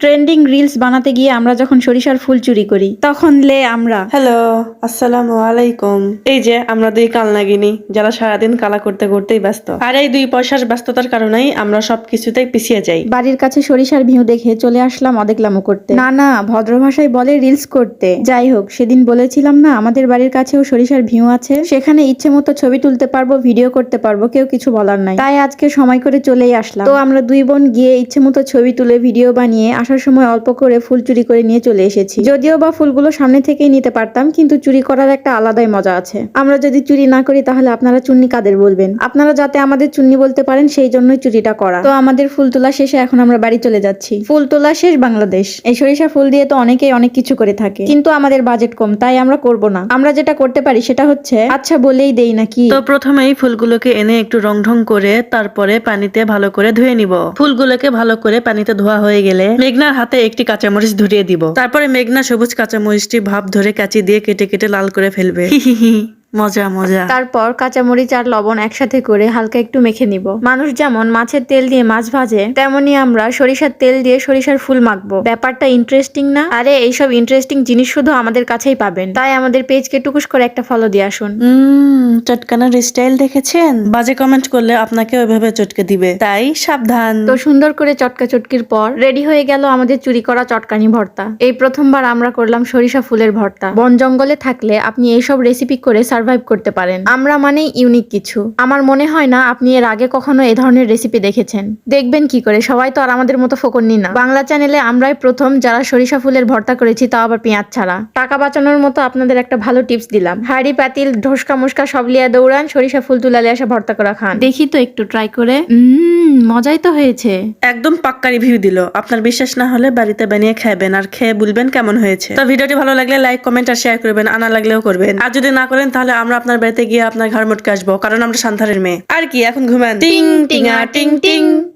Trending reels বানাতে গিয়ে আমরা যখন সরিষার ফুল চুরি করি তখন লে আমরা। হ্যালো আসসালামু আলাইকুম। এই যে আমরা দুই কাল নাগিনি যারা সারাদিন কালা করতে করতেই ব্যস্ত। আর এই দুই পয়সার ব্যস্ততার কারণেই আমরা সব কিছুতেই পিছিয়ে যাই। বাড়ির কাছে সরিষার ভিউ দেখে চলে আসলাম অদেকলামো করতে। না না ভদ্র ভাষায় বলে রিলস করতে। যাই হোক সেদিন বলেছিলাম না আমাদের বাড়ির কাছেও সরিষার ভিউ আছে। সেখানে ইচ্ছে মতো ছবি তুলতে পারব ভিডিও করতে পারব কেউ কিছু বলার নাই। তাই আজকে সময় করে চলেই আসলাম। তো আমরা দুই বোন গিয়ে ইচ্ছে মতো ছবি তুলে ভিডিও বানিয়ে আসার সময় অল্প করে ফুল চুরি করে নিয়ে চলে এসেছি। যদিও বা ফুলগুলো সামনে থেকেই নিতে পারতাম, কিন্তু চুরি করার একটা আলাদাই মজা আছে। আমরা যদি চুরি না করি, তাহলে আপনারা চুন্নি কাদের বলবেন? আপনারা যাতে আমাদের চুন্নি বলতে পারেন, সেই জন্যই চুরিটা করা। তো আমাদের ফুল তোলা শেষে এখন আমরা বাড়ি চলে যাচ্ছি। ফুল তোলা শেষ বাংলাদেশ। এই সরিষা ফুল দিয়ে তো অনেকেই অনেক কিছু করে থাকে। কিন্তু আমাদের বাজেট কম, তাই আমরা করব না। আমরা যেটা করতে পারি, সেটা হচ্ছে আচ্ছা বলেই দেই নাকি? তো প্রথমেই ফুলগুলোকে এনে একটু রং ঢং করে, তারপরে পানিতে ভালো করে ধুয়ে নিব। ফুলগুলোকে ভালো করে পানিতে ধোয়া হয়ে গেলে মেঘনার হাতে একটি কাঁচামরিচ ধরিয়ে দিব তারপরে মেঘনা সবুজ কাঁচামরিচটি ভাব ধরে কাঁচি দিয়ে কেটে কেটে লাল করে ফেলবে। মজা মজা। তারপর কাঁচামরিচ আর লবণ একসাথে করে হালকা একটু মেখে নিব। মানুষ যেমন মাছের তেল দিয়ে মাছ ভাজে তেমনি আমরা সরিষার তেল দিয়ে সরিষার ফুল মাখবো। ব্যাপারটা ইন্টারেস্টিং না? আরে এইসব ইন্টারেস্টিং জিনিস শুধু আমাদের কাছেই পাবেন। তাই আমাদের পেজকে টুকুস করে একটা ফলো দিয়ে আসুন। চটকানোর স্টাইল দেখেছেন? বাজে কমেন্ট করলে আপনাকে ওইভাবে চটকে দিবে। তাই সাবধান। তো সুন্দর করে চটকা চটকির পর রেডি হয়ে গেল আমাদের চুরি করা চটকানি ভর্তা। এই প্রথমবার আমরা করলাম সরিষা ফুলের ভর্তা। বন জঙ্গলে থাকলে আপনি এইসব রেসিপি করে সার্ভাইভ করতে পারেন। আমরা মানে ইউনিক কিছু। আমার মনে হয় না আপনি এর আগে কখনো এ ধরনের রেসিপি দেখেছেন। দেখবেন কি করে? সবাই তো আর আমাদের মতো ফোকননি না। বাংলা চ্যানেলে আমরাই প্রথম যারা সরিষা ফুলের ভর্তা করেছি তাও আবার পেঁয়াজ ছাড়া। টাকা বাঁচানোর মতো আপনাদের একটা ভালো টিপস দিলাম। হাড়ি পাতিল ঢোসকা মুসকা সব লিয়া দৌড়ান সরিষা ফুল তুলালে আসা ভর্তা করা খান। দেখি তো একটু ট্রাই করে। উম মজাই তো হয়েছে। একদম পাক্কা রিভিউ দিল। আপনার বিশ্বাস না হলে বাড়িতে বানিয়ে খাবেন আর খেয়ে বলবেন কেমন হয়েছে। তো ভিডিওটি ভালো লাগলে লাইক কমেন্ট আর শেয়ার করবেন আনা লাগলেও করবেন। আর যদি না করেন তাহলে আমরা আপনার বাড়িতে গিয়ে আপনার ঘর মোটকে আসব, কারণ আমরা সান্থারের মেয়ে। আর কি, এখন ঘুমান। টিং টিং টিং টিং।